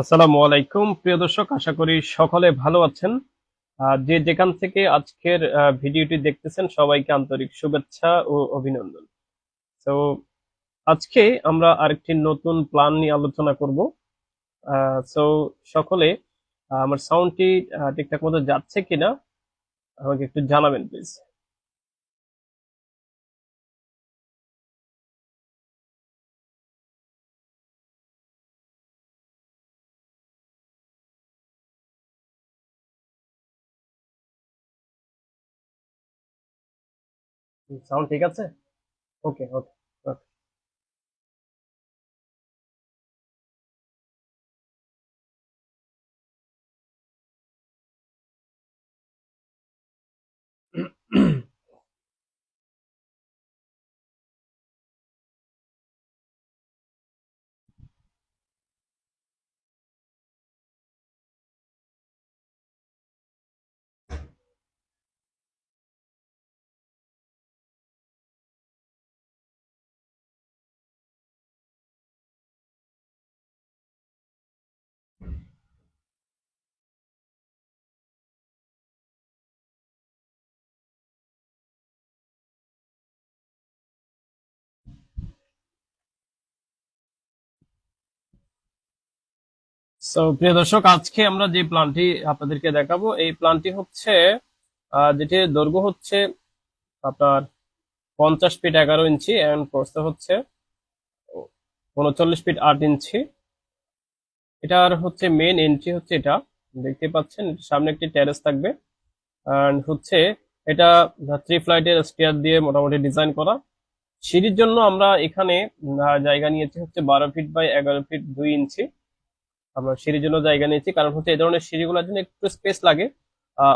আসসালামু আলাইকুম। প্রিয় দর্শক, আশা করি সকলে ভালো আছেন। যে যেখান থেকে আজকের ভিডিওটি দেখতেছেন, সবাইকে আন্তরিক শুভেচ্ছা ও অভিনন্দন। তো আজকে আমরা আরেকটি নতুন প্ল্যান নিয়ে আলোচনা করব। তো সকলে আমার সাউন্ডটি ঠিকঠাক মতো যাচ্ছে কিনা আমাকে একটু জানাবেন প্লিজ সাউন্ড ঠিক আছে? ওকে ওকে সো প্রিয় দর্শক, আজকে আমরা যে প্ল্যানটি আপনাদেরকে দেখাবো, এই প্ল্যানটি হচ্ছে যেটির দৈর্ঘ্য হচ্ছে আপনার পঞ্চাশ ফিট এগারো ইঞ্চি এবং প্রস্থ হচ্ছে উনচল্লিশ ফিট আট ইঞ্চি। এটার হচ্ছে মেন এন্ট্রি হচ্ছে এটা, দেখতে পাচ্ছেন সামনে একটি টেরেস থাকবে and হচ্ছে এটা থ্রি ফ্লাইটের স্টেয়ার দিয়ে মোটামুটি ডিজাইন করা। সিঁড়ির জন্য আমরা এখানে জায়গা নিয়েছি হচ্ছে বারো ফিট বাই এগারো ফিট দুই ইঞ্চি। আমরা সিঁড়ির জন্য জায়গা নিয়েছি। কারণ হচ্ছে এই ধরনের সিঁড়িগুলোর জন্য একটু স্পেস লাগে।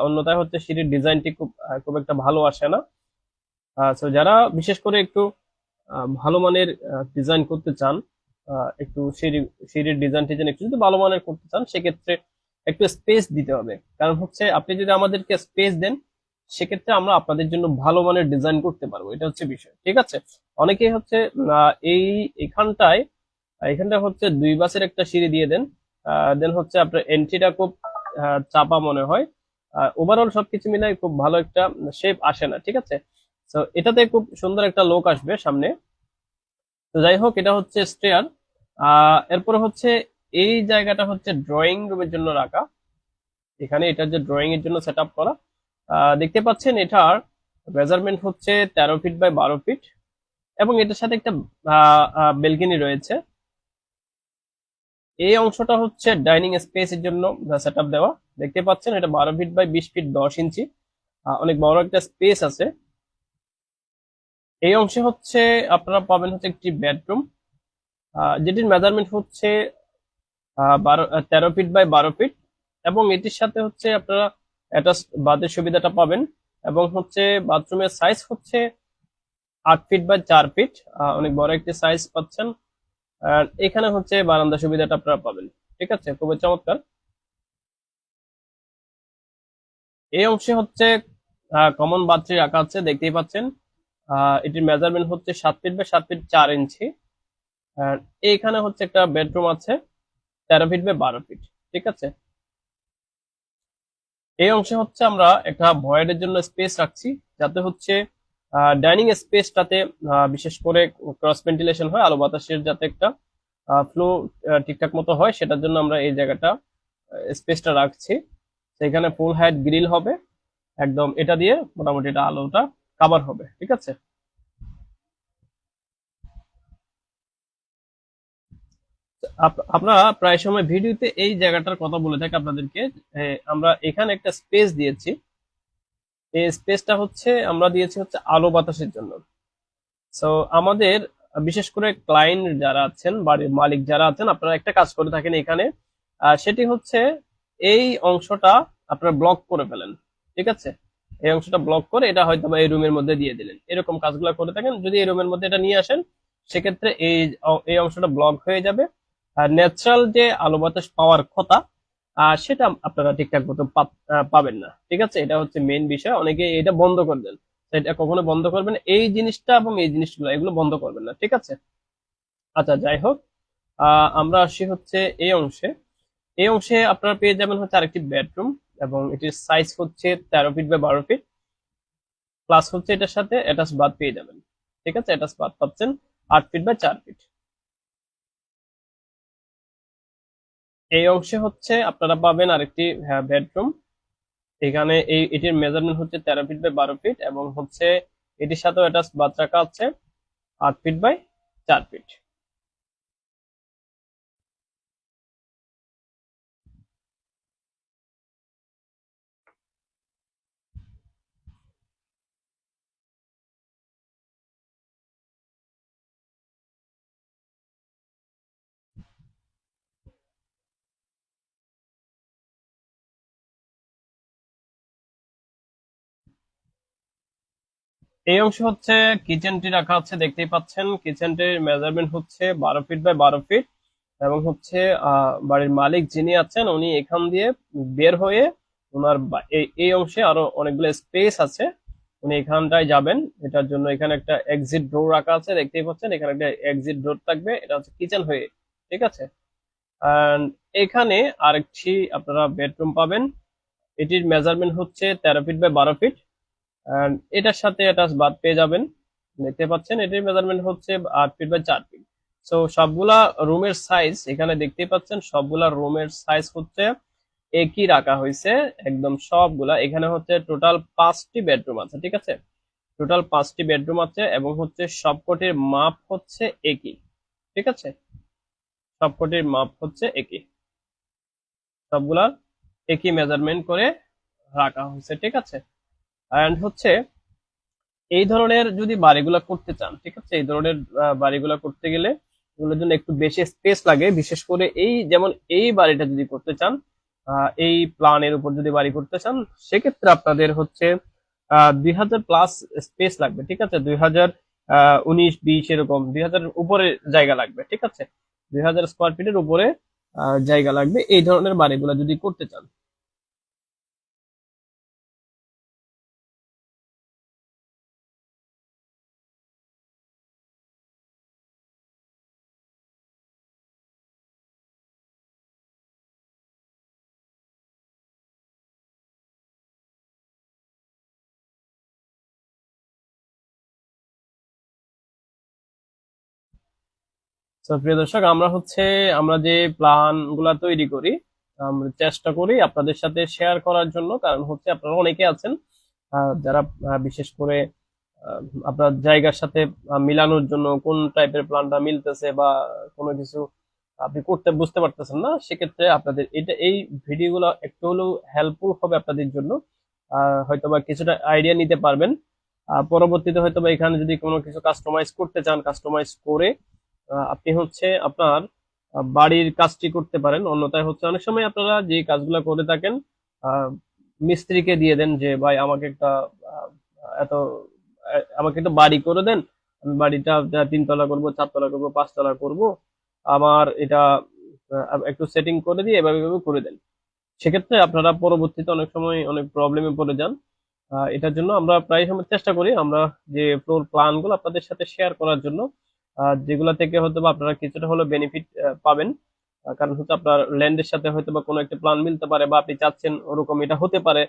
অন্যথায় হচ্ছে সিঁড়ির ডিজাইনটি খুব খুব একটা ভালো আসে না। তো যারা বিশেষ করে একটু ভালো মানের ডিজাইন করতে চান একটু সিঁড়ি, সিঁড়ির ডিজাইন টিজাইন একটু যদি ভালো মানের করতে চান, সেক্ষেত্রে একটু স্পেস দিতে হবে। কারণ হচ্ছে আপনি যদি আমাদেরকে স্পেস দেন, সেক্ষেত্রে আমরা আপনাদের জন্য ভালো মানের ডিজাইন করতে পারব। এটা হচ্ছে বিষয়, ঠিক আছে? অনেকেই হচ্ছে এই এখানটায়, এখানটা হচ্ছে দুই বাসের একটা সিঁড়ি দিয়ে দেন। দেন হচ্ছে আপনার এন্ট্রিটা খুব চাপা মনে হয়। ওভারঅল সবকিছু মিলাই খুব ভালো একটা শেপ আসে না, ঠিক আছে? তো এটাতে খুব সুন্দর একটা লোক আসবে সামনে। তো যাই হোক, এটা হচ্ছে স্টেয়ার এরপর হচ্ছে এই জায়গাটা হচ্ছে ড্রয়িং রুমের জন্য রাখা। এখানে এটা যে ড্রয়িং এর জন্য সেট করা। দেখতে পাচ্ছেন এটার মেজারমেন্ট হচ্ছে তেরো ফিট বাই বারো ফিট এবং এটার সাথে একটা বেলকনি রয়েছে। এই অংশটা হচ্ছে ডাইনিং স্পেস এর জন্য সেট আপ দেওয়া। দেখতে পাচ্ছেন, এটা বারো ফিট বাই বিশ ফিট দশ ইঞ্চি অনেক বড় একটা স্পেস আছে। এই অংশে হচ্ছে আপনারা পাবেন হচ্ছে একটি বেডরুম যেটির মেজারমেন্ট হচ্ছে বারো তেরো ফিট বাই বারো ফিট এবং এটির সাথে হচ্ছে আপনারা অ্যাটাচ বাথের সুবিধাটা পাবেন এবং হচ্ছে বাথরুমের সাইজ হচ্ছে আট ফিট বাই চার ফিট অনেক বড় একটি সাইজ পাচ্ছেন। আর এখানে হচ্ছে বারান্দা সুবিধাটা আপনারা পাবেন, ঠিক আছে? খুবই চমৎকার। এই অংশে হচ্ছে কমন বাথরুম রাখা আছে, দেখতেই পাচ্ছেন। এটির মেজারমেন্ট হচ্ছে সাত ফিট বা সাত ফিট চার ইঞ্চি। আর এইখানে হচ্ছে একটা বেডরুম আছে, তেরো ফিট বা বারো ফিট ঠিক আছে? এই অংশে হচ্ছে আমরা একটা ভয়েডের জন্য স্পেস রাখছি, যাতে হচ্ছে ডাইনিং স্পেসটাতে বিশেষ করে ক্রস ভেন্টিলেশন হয়, আলো বাতাসের যাতে একটা ফ্লো ঠিকঠাক মতো হয়, সেটার জন্য আমরা এই জায়গাটা স্পেসটা রাখছি। সেখানে ফুল হাইট গ্রিল হবে, একদম এটা দিয়ে মোটামুটি এটা আলোটা কাভার হবে, ঠিক আছে? আপ- আপনারা প্রায় সময় ভিডিওতে এই জায়গাটার কথা বলে থাকি আপনাদেরকে আমরা এখানে একটা স্পেস দিয়েছি। এই স্পেসটা হচ্ছে, আমরা দিয়েছি হচ্ছে আলো বাতাসের জন্য। সো আমাদের, বিশেষ করে ক্লায়েন্ট যারা আছেন বাড়ির মালিক যারা আছেন, আপনারা একটা কাজ করে থাকেন এখানে। সেটি হচ্ছে, এই অংশটা আপনারা ব্লক করে ফেলেন, ঠিক আছে? এই অংশটা ব্লক করে এটা হয়তো বা এই রুমের মধ্যে দিয়ে দিলেন। এরকম কাজগুলো করে থাকেন, যদি এই রুমের মধ্যে এটা নিয়ে আসেন, সেক্ষেত্রে এই এই অংশটা ব্লক হয়ে যাবে। আর ন্যাচারাল যে আলো বাতাস পাওয়ার কথা সেটা আপনারা ঠিকঠাক মতো পাবেন না। ঠিক আছে? এটা হচ্ছে মেন বিষয়। অনেকে এটা বন্ধ করে দেন। এটা কখনো বন্ধ করবেন এই জিনিসটা এবং এই জিনিসগুলো, এগুলো বন্ধ করবেন না। ঠিক আছে? আচ্ছা যাই হোক। আমরা আসি হচ্ছে এই অংশে। এই অংশে আপনারা পেয়ে যাবেন হচ্ছে আরেকটি বেডরুম এবং এটির সাইজ হচ্ছে তেরো ফিট বা বারো ফিট প্লাস হচ্ছে এটার সাথে অ্যাটাচ বাদ পেয়ে যাবেন। ঠিক আছে? অ্যাটাচ বাদ পাচ্ছেন আট ফিট বা চার ফিট এই অংশে হচ্ছে আপনারা পাবেন আরেকটি বেডরুম এখানে এই, এটির মেজারমেন্ট হচ্ছে তেরো ফিট বাই বারো ফিট এবং হচ্ছে এটির সাথেও এটা বাদ রাখা আছে আট ফিট বাই চার ফিট এই অংশ হচ্ছে কিচেনটি রাখা আছে, দেখতেই পাচ্ছেন। কিচেনটির মেজারমেন্ট হচ্ছে বারো ফিট বাই বারো ফিট এবং হচ্ছে বাড়ির মালিক যিনি আছেন, উনি এখান দিয়ে বের হয়ে ওনার এই অংশে আরও অনেকগুলো স্পেস আছে। উনি এখানটায় যাবেন। এটার জন্য এখানে একটা এক্সিট ডোর রাখা আছে, দেখতেই পাচ্ছেন। এখানে একটা এক্সিট ডোর থাকবে। এটা হচ্ছে কিচেন হয়ে, ঠিক আছে? এখানে আরেকটি আপনারা বেডরুম পাবেন। এটির মেজারমেন্ট হচ্ছে তেরো ফিট বাই বারো ফিট এটার সাথে অ্যাটাচ বাদ পেয়ে যাবেন। দেখতে পাচ্ছেন এটির মেজারমেন্ট হচ্ছে আট ফিট বাই চার ফিট সো সবগুলা রুমের সাইজ এখানে দেখতে পাচ্ছেন, সবগুলা রুমের সাইজ হচ্ছে একই রাখা হয়েছে, একদম সবগুলা। এখানে হচ্ছে টোটাল পাঁচটি বেডরুম আছে, ঠিক আছে? টোটাল পাঁচটি বেডরুম আছে এবং হচ্ছে সবকটির মাপ হচ্ছে একই, ঠিক আছে? সবকটির মাপ হচ্ছে একই। সবগুলা একই মেজারমেন্ট করে রাখা হয়েছে, ঠিক আছে? অ্যান্ড হচ্ছে, এই ধরনের যদি বাড়িগুলা করতে চান, ঠিক আছে? এই ধরনের বাড়িগুলা করতে গেলে এগুলোর জন্য একটু বেশি স্পেস লাগে। বিশেষ করে এই, যেমন এই বাড়িটা যদি করতে চান এই প্ল্যানের উপর যদি বাড়ি করতে চান, সেক্ষেত্রে আপনাদের হচ্ছে দুই হাজার প্লাস স্পেস লাগবে, ঠিক আছে? দুই হাজার উনিশ, বিশ এরকম, দুই হাজার উপরে জায়গা লাগবে, ঠিক আছে? দুই হাজার স্কোয়ার ফিটের উপরে জায়গা লাগবে। এই ধরনের বাড়িগুলা যদি করতে চান। তো প্রিয় দর্শক আমরা হচ্ছে আমরা যে প্ল্যানগুলা তৈরি করি আমরা চেষ্টা করি আপনাদের সাথে শেয়ার করার জন্য। কারণ হচ্ছে আপনারা অনেকে আছেন যারা বিশেষ করে আপনার জায়গার সাথে মিলানোর জন্য কোন টাইপের প্ল্যানটা মিলতেছে বা কোনো কিছু আপনি করতে বুঝতে পারতেছেন না সেক্ষেত্রে আপনাদের এটা এই ভিডিওগুলো একটু হলেও হেল্পফুল হবে আপনাদের জন্য। আহ, হয়তোবা কিছুটা আইডিয়া নিতে পারবেন। পরবর্তীতে হয়তোবা এখানে যদি কোনো কিছু কাস্টমাইজ করতে চান কাস্টমাইজ করে আপনি হচ্ছে আপনার বাড়ির কাজটি করতে পারেন। অন্যথায় হচ্ছে অনেক সময় আপনারা যে কাজগুলো করে থাকেন মিস্ত্রিকে দিয়ে দেন যে, ভাই, আমাকে একটা এত আমাকে একটা বাড়ি করে দেন। আমি বাড়িটা তিনতলা করব, চারতলা করব, পাঁচতলা করব। আমার এটা একটু সেটিং করে দিয়ে এভাবে এভাবে করে দেন। সেক্ষেত্রে আপনারা পরবর্তীতে অনেক সময় অনেক প্রবলেমে পড়ে যান। এটার জন্য আমরা প্রায় সময় চেষ্টা করি আমরা যে ফ্লোর প্ল্যানগুলো আপনাদের সাথে শেয়ার করার জন্য। যেগুলা থেকে হয়তো বা আপনারা কিছুটা হলেও বেনিফিট পাবেন। কারণ হচ্ছে আপনার ল্যান্ডের সাথে হয়তো বা কোনো একটা প্ল্যান মিলতে পারে বা আপনি চাচ্ছেন ওরকম এটা হতে পারে।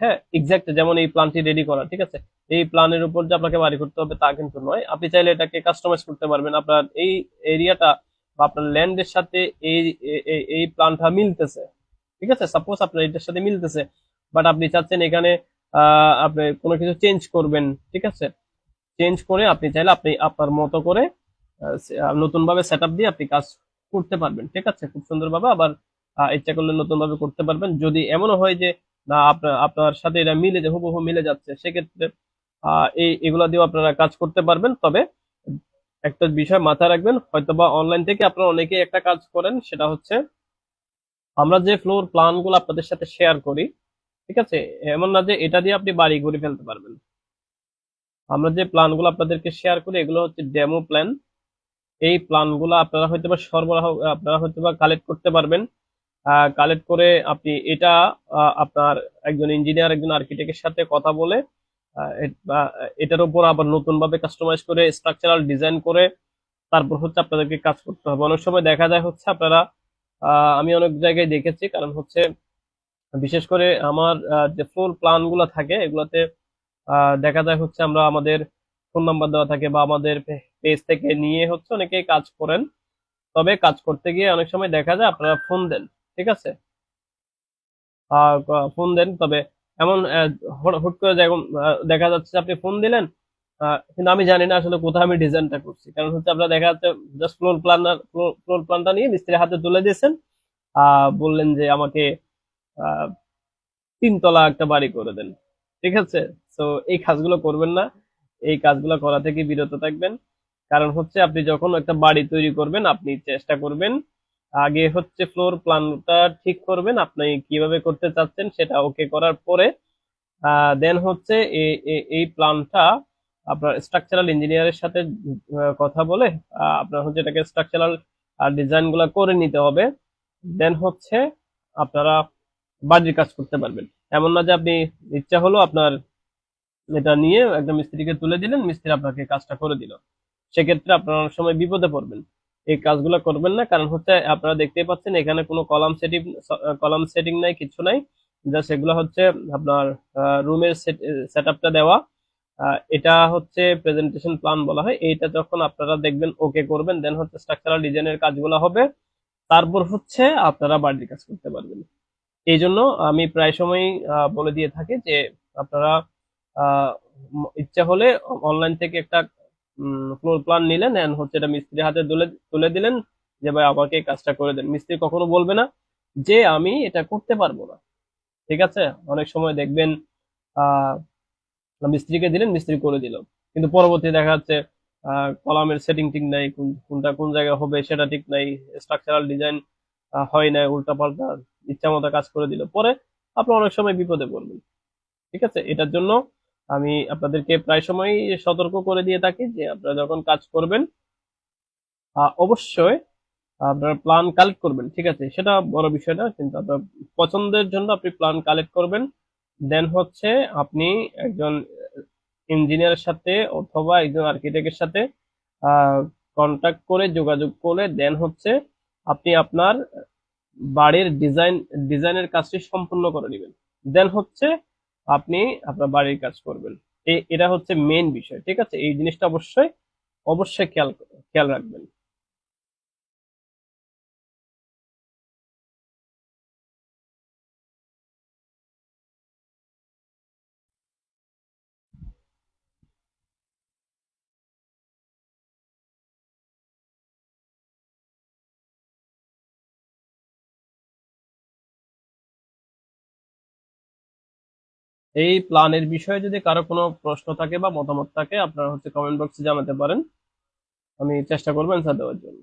হ্যাঁ এক্সাক্ট যেমন এই প্ল্যানটি রেডি করা, ঠিক আছে? এই প্ল্যানের উপর যে আপনাকে বাড়ি করতে হবে তা কিন্তু নয়। আপনি চাইলে এটাকে কাস্টমাইজ করতে পারবেন। আপনার এই এরিয়াটা বা আপনার ল্যান্ডের সাথে এই এই- প্ল্যানটা মিলতেছে। ঠিক আছে? সাপোজ আপনার এটার সাথে মিলতেছে বাট আপনি চাচ্ছেন এখানে আপনি কোনো কিছু চেঞ্জ করবেন, ঠিক আছে? চেঞ্জ করে আপনি চাইলে আপনি আপনার মতো করে নতুন ভাবে সেট দিয়ে আপনি কাজ করতে পারবেন, ঠিক আছে? খুব সুন্দরভাবে আবার ইচ্ছা করলে নতুন ভাবে করতে পারবেন। যদি এমনও হয় যে, না আপনার আপনার সাথে এটা মিলে যে হুবহু মিলে যাচ্ছে, সেক্ষেত্রে এই, এগুলা দিয়েও আপনারা কাজ করতে পারবেন। তবে একটা বিষয় মাথায় রাখবেন, হয়তোবা অনলাইন থেকে আপনারা অনেকেই একটা কাজ করেন, সেটা হচ্ছে আমরা যে ফ্লোর প্ল্যানগুলো আপনাদের সাথে শেয়ার করি, ঠিক আছে? এমন না যে এটা দিয়ে আপনি বাড়ি ঘুরে ফেলতে পারবেন। আমরা যে প্ল্যানগুলো আপনাদেরকে শেয়ার করি, এগুলো হচ্ছে ডেমো প্ল্যান এই প্ল্যানগুলো আপনারা হয়তো বা সরবরাহ, আপনারা হয়তো বা কালেক্ট করতে পারবেন। কালেক্ট করে আপনি এটা আপনার একজন ইঞ্জিনিয়ার একজন আর্কিটেক্টের সাথে কথা বলে এটার উপর আবার নতুন ভাবে কাস্টমাইজ করে স্ট্রাকচারাল ডিজাইন করে তারপর হচ্ছে আপনাদেরকে কাজ করতে হবে। অনেক সময় দেখা যায় হচ্ছে আপনারা আমি অনেক জায়গায় দেখেছি, কারণ হচ্ছে বিশেষ করে আমার যে ফ্লোর প্ল্যানগুলো থাকে, এগুলোতে দেখা যায় হচ্ছে আমরা আমাদের ফোন নাম্বার দেওয়া থাকে বা আমাদের পেজ থেকে নিয়ে হচ্ছে অনেকেই কাজ করেন। তবে কাজ করতে গিয়ে অনেক সময় দেখা যায় আপনারা ফোন দেন, ঠিক আছে? ফোন দেন, তবে এমন হুট করে দেখা যাচ্ছে আপনি ফোন দিলেন কিন্তু আমি জানি না আসলে কোথায় আমি ডিজাইনটা করছি। কারণ হচ্ছে আপনারা দেখা যাচ্ছে জাস্ট ফ্লোর প্ল্যান ফ্লোর প্ল্যানটা নিয়ে মিস্ত্রির হাতে তুলে দিয়েছেন বললেন যে আমাকে তিনতলা একটা বাড়ি করে দেন, ঠিক আছে? তো এই কাজগুলো করবেন না। এই কাজগুলো করা থেকে বিরত থাকবেন। কারণ হচ্ছে, আপনি যখন একটা বাড়ি তৈরি করবেন, আপনি চেষ্টা করবেন, আগে হচ্ছে ফ্লোর প্ল্যানটা ঠিক করবেন, আপনি কীভাবে করতে চাচ্ছেন সেটা ওকে করার পরে দেন হচ্ছে এই প্ল্যানটা আপনার স্ট্রাকচারাল ইঞ্জিনিয়ারের সাথে কথা বলে আপনার হচ্ছে এটাকে স্ট্রাকচারাল ডিজাইনগুলা করে নিতে হবে। দেন হচ্ছে, আপনারা বাড়ির কাজ করতে পারবেন। এমন না যে আপনি ইচ্ছা হলো আপনার এটা নিয়ে একটা মিস্ত্রিকে তুলে দিলেন, মিস্ত্রি আপনাকে কাজটা করে দিল। সেক্ষেত্রে আপনারা অনেক সময় বিপদে পড়বেন। এই কাজগুলো করবেন না, কারণ হচ্ছে আপনারা দেখতেই পাচ্ছেন এখানে কোনো কলাম সেটিং কলাম সেটিং নাই, কিছু নাই। জাস্ট এগুলো হচ্ছে আপনার রুমের সেট আপটা দেওয়া। এটা হচ্ছে প্রেজেন্টেশন প্ল্যান বলা হয়। এইটা যখন আপনারা দেখবেন ওকে করবেন দেন হচ্ছে স্ট্রাকচারাল ডিজাইনের কাজগুলো হবে। তারপর হচ্ছে আপনারা বাড়ির কাজ করতে পারবেন। এই জন্য আমি প্রায় সময় বলে দিয়ে থাকি যে আপনারা ইচ্ছা হলে অনলাইন থেকে একটা ফ্লোর প্ল্যান নিলেন এন্ড হচ্ছে এটা মিস্ত্রির হাতে তুলে তুলে দিলেন যে ভাই আমাকে এই কাজটা করে দেন। মিস্ত্রি কখনো বলবে না যে আমি এটা করতে পারব না। ঠিক আছে? অনেক সময় দেখবেন মিস্ত্রিকে দিলেন, মিস্ত্রি করে দিল। কিন্তু পরবর্তী দেখা যাচ্ছে কলামের সেটিং ঠিক নাই, কোন- কোনটা কোন জায়গায় হবে সেটা ঠিক নাই স্ট্রাকচারাল ডিজাইন হয় না উল্টা পাল্টা ইচ্ছা মতো কাজ করে দিল। পরে আপনার অনেক সময় বিপদে পড়বেন। ঠিক আছে? এটার জন্য আমি আপনাদেরকে প্রায় সময় সতর্ক করে দিয়ে থাকি যে আপনারা যখন কাজ করবেন অবশ্যই আপনার প্ল্যান কালেক্ট করবেন, ঠিক আছে? সেটা বড় বিষয় না, কিন্তু আপনার পছন্দের জন্য আপনি প্ল্যান কালেক্ট করবেন। দেন হচ্ছে আপনি একজন ইঞ্জিনিয়ারের সাথে অথবা একজন আর্কিটেক্টের সাথে কন্ট্যাক্ট করে যোগাযোগ করে দেন হচ্ছে আপনি আপনার বাড়ির ডিজাইন ডিজাইনের কাজটি সম্পূর্ণ করে নেবেন দেন হচ্ছে আপনি আপনার বাড়ির কাজ করবেন। এটা হচ্ছে মেন বিষয়, ঠিক আছে? এই জিনিসটা অবশ্যই অবশ্যই খেয়াল খেয়াল রাখবেন। এই প্ল্যানের বিষয়ে যদি কারও কোনো প্রশ্ন থাকে বা মতামত থাকে, আপনারা হচ্ছে কমেন্ট বক্সে জানাতে পারেন। আমি চেষ্টা করব অ্যান্সার দেওয়ার জন্য।